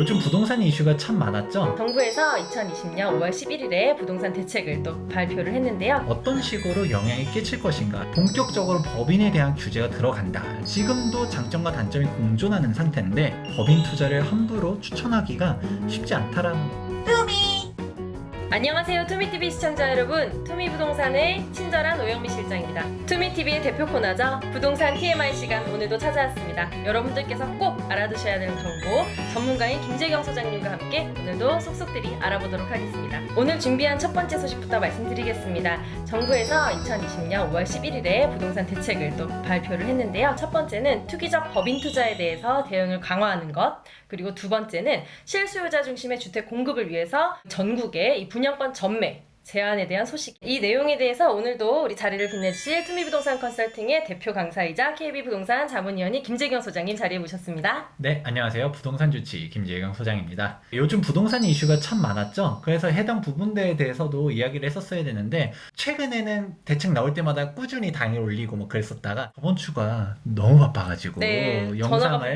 요즘 부동산 이슈가 참 많았죠? 정부에서 2020년 5월 11일에 부동산 대책을 또 발표를 했는데요. 어떤 식으로 영향이 끼칠 것인가 본격적으로 법인에 대한 규제가 들어간다 지금도 장점과 단점이 공존하는 상태인데 법인 투자를 함부로 추천하기가 쉽지 않다라는 거 안녕하세요 투미TV 시청자 여러분. 투미부동산의 친절한 오영미 실장입니다. 투미TV의 대표 코너죠. 부동산 TMI 시간 오늘도 찾아왔습니다. 여러분들께서 꼭 알아두셔야 되는 정보 전문가인 김재경 소장님과 함께 오늘도 속속들이 알아보도록 하겠습니다. 오늘 준비한 첫 번째 소식부터 말씀드리겠습니다. 정부에서 2020년 5월 11일에 부동산 대책을 또 발표를 했는데요. 첫 번째는 투기적 법인 투자에 대해서 대응을 강화하는 것 그리고 두 번째는 실수요자 중심의 주택 공급을 위해서 전국에 이 분 양권 전매 제한에 대한 소식. 이 내용에 대해서 오늘도 우리 자리를 빛내주실 투미부동산 컨설팅의 대표 강사이자 KB부동산 자문위원이 김재경 소장님 자리에 모셨습니다. 네 안녕하세요 부동산 주치 김재경 소장입니다 요즘 부동산 이슈가 참 많았죠 그래서 해당 부분들에 대해서도 이야기를 했었어야 되는데 최근에는 대책 나올 때마다 꾸준히 당일 올리고 뭐 그랬었다가 저번 주가 너무 바빠가지고 네, 영상을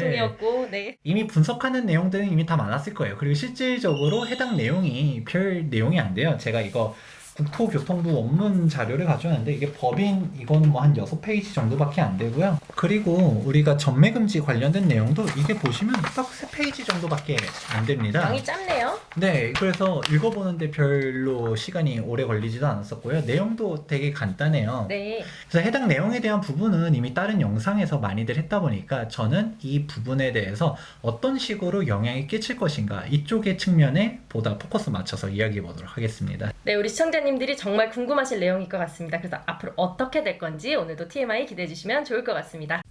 네. 이미 분석하는 내용들은 이미 다 많았을 거예요. 그리고 실질적으로 해당 내용이 별 내용이 안 돼요. 제가 이거 국토교통부 원문 자료를 가져왔는데 이게 법인 이거는 뭐 한 6페이지 정도밖에 안 되고요. 그리고 우리가 전매금지 관련된 내용도 이게 보시면 딱 3페이지 정도밖에 안 됩니다. 양이 짧네요. 네, 그래서 읽어보는데 별로 시간이 오래 걸리지도 않았었고요. 내용도 되게 간단해요. 네. 그래서 해당 내용에 대한 부분은 이미 다른 영상에서 많이들 했다 보니까 저는 이 부분에 대해서 어떤 식으로 영향이 끼칠 것인가 이쪽의 측면에 보다 포커스 맞춰서 이야기해 보도록 하겠습니다. 네, 우리 시청자 님들이 정말 궁금하실 내용일 것 같습니다. 그래서 앞으로 어떻게 될 건지 오늘도 TMI 기대해 주시면 좋을 것 같습니다.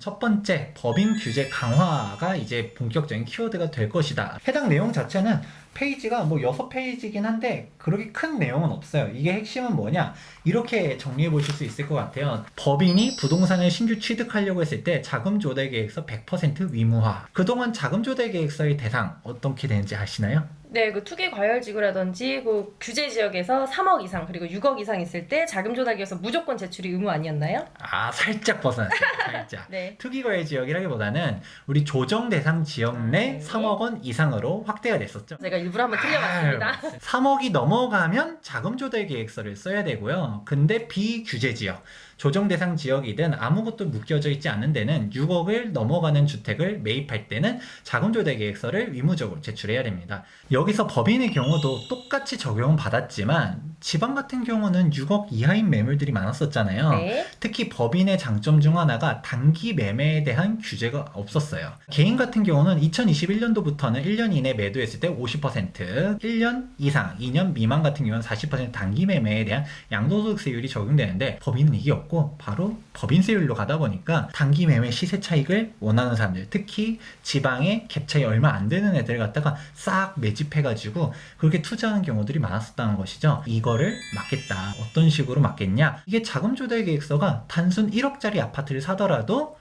첫 번째, 법인 규제 강화가 이제 본격적인 키워드가 될 것이다. 해당 내용 자체는 페이지가 뭐 6페이지긴 한데 그렇게 큰 내용은 없어요. 이게 핵심은 뭐냐? 이렇게 정리해 보실 수 있을 것 같아요. 법인이 부동산을 신규 취득하려고 했을 때 자금 조달 계획서 100% 위무화. 그동안 자금 조달 계획서의 대상 어떻게 되는지 아시나요? 네, 그 투기 과열 지구라든지 그 규제 지역에서 3억 이상 그리고 6억 이상 있을 때 자금 조달기에서 무조건 제출이 의무 아니었나요? 아, 살짝 벗어났어요. 살짝. 네. 투기 과열 지역이라기보다는 우리 조정 대상 지역 내 네. 3억 원 이상으로 확대가 됐었죠. 제가 일부러 한번 틀려봤습니다. 3억이 넘어가면 자금 조달 계획서를 써야 되고요. 근데 비규제 지역, 조정 대상 지역이든 아무것도 묶여져 있지 않은 데는 6억을 넘어가는 주택을 매입할 때는 자금 조달 계획서를 의무적으로 제출해야 됩니다. 여기서 법인의 경우도 똑같이 적용은 받았지만 지방 같은 경우는 6억 이하인 매물들이 많았었잖아요. 네. 특히 법인의 장점 중 하나가 단기 매매에 대한 규제가 없었어요. 개인 같은 경우는 2021년도부터는 1년 이내 매도했을 때 50%, 1년 이상, 2년 미만 같은 경우는 40% 단기 매매에 대한 양도소득세율이 적용되는데 법인은 이게 없고 바로 법인세율로 가다 보니까 단기 매매 시세 차익을 원하는 사람들, 특히 지방에 갭 차이 얼마 안 되는 애들 갖다가 싹 매집해가지고 그렇게 투자하는 경우들이 많았었다는 것이죠. 이거 를 막겠다. 어떤 식으로 막겠냐? 이게 자금 조달 계획서가 단순 1억짜리 아파트를 사더라도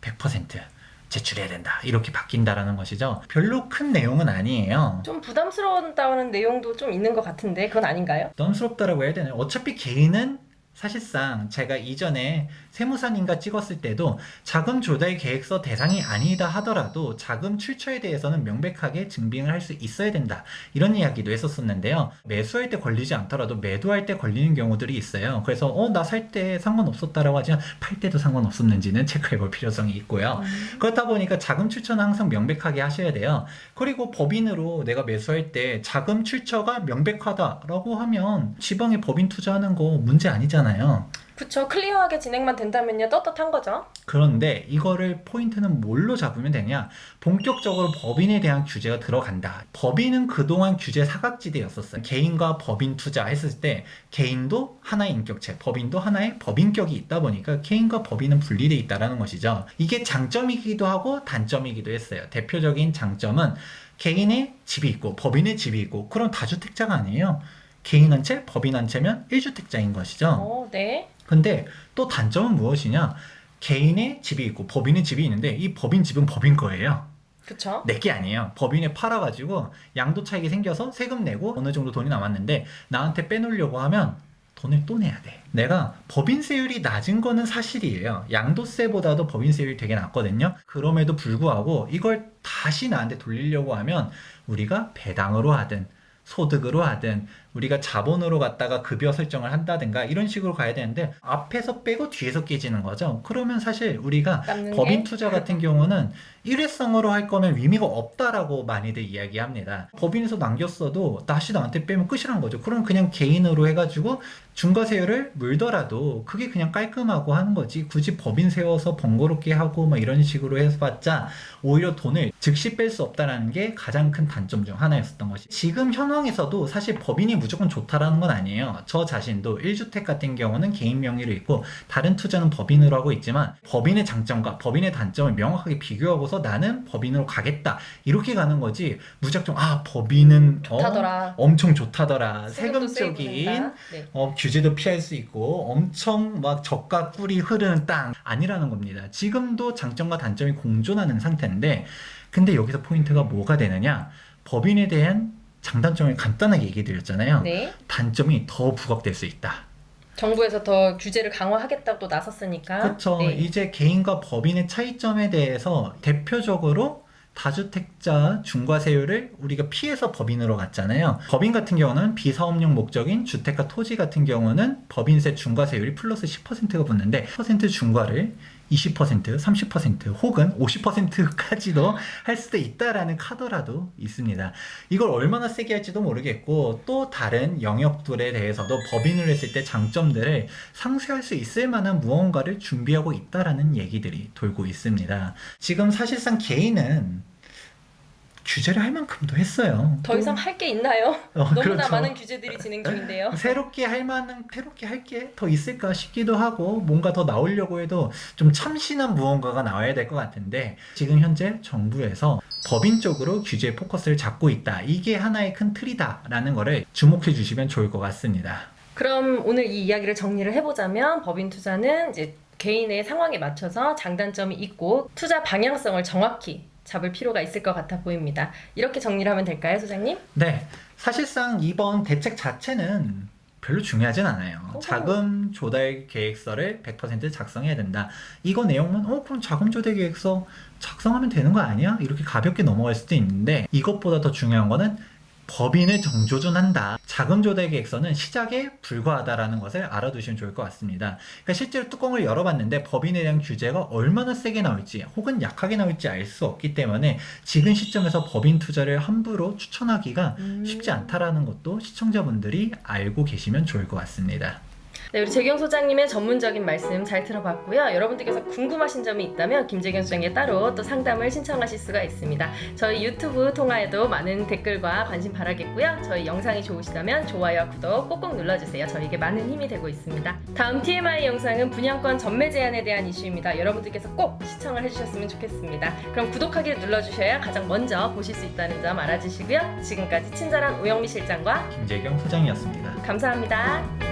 100% 제출해야 된다. 이렇게 바뀐다라는 것이죠. 별로 큰 내용은 아니에요. 좀 부담스러웠다는 내용도 좀 있는 것 같은데 그건 아닌가요? 부담스럽다라고 해야 되나요? 어차피 개인은 사실상 제가 이전에 세무사님과 찍었을 때도 자금 조달 계획서 대상이 아니다 하더라도 자금 출처에 대해서는 명백하게 증빙을 할 수 있어야 된다. 이런 이야기도 했었었는데요. 매수할 때 걸리지 않더라도 매도할 때 걸리는 경우들이 있어요. 그래서 어, 나 살 때 상관없었다라고 하지만 팔 때도 상관없었는지는 체크해 볼 필요성이 있고요. 그렇다 보니까 자금 출처는 항상 명백하게 하셔야 돼요. 그리고 법인으로 내가 매수할 때 자금 출처가 명백하다라고 하면 지방에 법인 투자하는 거 문제 아니잖아요. 그쵸 클리어하게 진행만 된다면요 떳떳한 거죠. 그런데 이거를 포인트는 뭘로 잡으면 되냐? 본격적으로 법인에 대한 규제가 들어간다. 법인은 그동안 규제 사각지대였었어요. 개인과 법인 투자했을 때 개인도 하나의 인격체, 법인도 하나의 법인격이 있다 보니까 개인과 법인은 분리돼 있다라는 것이죠. 이게 장점이기도 하고 단점이기도 했어요. 대표적인 장점은 개인의 집이 있고 법인의 집이 있고 그럼 다주택자가 아니에요. 개인 한 채, 법인 한 채면 1주택자인 것이죠. 어, 네. 근데 또 단점은 무엇이냐? 개인의 집이 있고 법인의 집이 있는데 이 법인 집은 법인 거예요. 그쵸. 내게 아니에요. 법인에 팔아가지고 양도 차익이 생겨서 세금 내고 어느 정도 돈이 남았는데 나한테 빼놓으려고 하면 돈을 또 내야 돼. 내가 법인세율이 낮은 거는 사실이에요. 양도세보다도 법인세율이 되게 낮거든요. 그럼에도 불구하고 이걸 다시 나한테 돌리려고 하면 우리가 배당으로 하든 소득으로 하든 우리가 자본으로 갖다가 급여 설정을 한다든가 이런 식으로 가야 되는데 앞에서 빼고 뒤에서 깨지는 거죠. 그러면 사실 우리가 법인 게? 투자 같은 경우는 일회성으로 할 거면 의미가 없다라고 많이들 이야기합니다. 법인에서 남겼어도 다시 나한테 빼면 끝이란 거죠. 그럼 그냥 개인으로 해가지고 중과세율을 물더라도 그게 그냥 깔끔하고 하는 거지. 굳이 법인 세워서 번거롭게 하고 막 이런 식으로 해봤자 오히려 돈을 즉시 뺄 수 없다라는 게 가장 큰 단점 중 하나였었던 것이. 지금 현황에서도 사실 법인이 무조건 좋다라는 건 아니에요. 저 자신도 1주택 같은 경우는 개인 명의로 있고 다른 투자는 법인으로 하고 있지만 법인의 장점과 법인의 단점을 명확하게 비교하고서 나는 법인으로 가겠다 이렇게 가는 거지 무작정 아 법인은 어, 좋다더라. 엄청 좋다더라 세금도 세금적인. 네. 어, 규제도 피할 수 있고 엄청 막 적과 꿀이 흐르는 땅 아니라는 겁니다. 지금도 장점과 단점이 공존하는 상태인데 근데 여기서 포인트가 뭐가 되느냐 법인에 대한 장단점을 간단하게 얘기 드렸잖아요. 네. 단점이 더 부각될 수 있다. 정부에서 더 규제를 강화하겠다고 나섰으니까. 그렇죠. 네. 이제 개인과 법인의 차이점에 대해서 대표적으로 다주택자 중과세율을 우리가 피해서 법인으로 갔잖아요. 법인 같은 경우는 비사업용 목적인 주택과 토지 같은 경우는 법인세 중과세율이 플러스 10%가 붙는데 퍼센트 중과를 20%, 30% 혹은 50%까지도 할 수도 있다라는 카더라도 있습니다. 이걸 얼마나 세게 할지도 모르겠고 또 다른 영역들에 대해서도 법인을 했을 때 장점들을 상쇄할 수 있을 만한 무언가를 준비하고 있다라는 얘기들이 돌고 있습니다. 지금 사실상 개인은 규제를 할 만큼도 했어요. 더 이상 할 게 있나요? 어, 너무나 그렇죠. 많은 규제들이 진행 중인데요. 새롭게 할 만한 새롭게 할 게 더 있을까 싶기도 하고 뭔가 더 나오려고 해도 좀 참신한 무언가가 나와야 될 것 같은데 지금 현재 정부에서 법인 쪽으로 규제 포커스를 잡고 있다. 이게 하나의 큰 틀이다라는 거를 주목해 주시면 좋을 것 같습니다. 그럼 오늘 이 이야기를 정리를 해보자면 법인 투자는 이제 개인의 상황에 맞춰서 장단점이 있고 투자 방향성을 정확히 잡을 필요가 있을 것 같아 보입니다. 이렇게 정리를 하면 될까요, 소장님? 네, 사실상 이번 대책 자체는 별로 중요하진 않아요. 오호. 자금 조달 계획서를 100% 작성해야 된다. 이거 내용은 어 그럼 자금 조달 계획서 작성하면 되는 거 아니야? 이렇게 가볍게 넘어갈 수도 있는데 이것보다 더 중요한 거는 법인을 정조준한다. 자금 조달 계획서는 시작에 불과하다라는 것을 알아두시면 좋을 것 같습니다. 그러니까 실제로 뚜껑을 열어봤는데 법인에 대한 규제가 얼마나 세게 나올지 혹은 약하게 나올지 알 수 없기 때문에 지금 시점에서 법인 투자를 함부로 추천하기가 음. 쉽지 않다라는 것도 시청자분들이 알고 계시면 좋을 것 같습니다. 네, 우리 재경 소장님의 전문적인 말씀 잘 들어봤고요. 여러분들께서 궁금하신 점이 있다면 김재경 소장에 따로 또 상담을 신청하실 수가 있습니다. 저희 유튜브 통화에도 많은 댓글과 관심 바라겠고요. 저희 영상이 좋으시다면 좋아요와 구독 꼭꼭 눌러주세요. 저에게 많은 힘이 되고 있습니다. 다음 TMI 영상은 분양권 전매 제한에 대한 이슈입니다. 여러분들께서 꼭 시청을 해주셨으면 좋겠습니다. 그럼 구독하기를 눌러주셔야 가장 먼저 보실 수 있다는 점 알아주시고요. 지금까지 친절한 오영미 실장과 김재경 소장이었습니다. 감사합니다.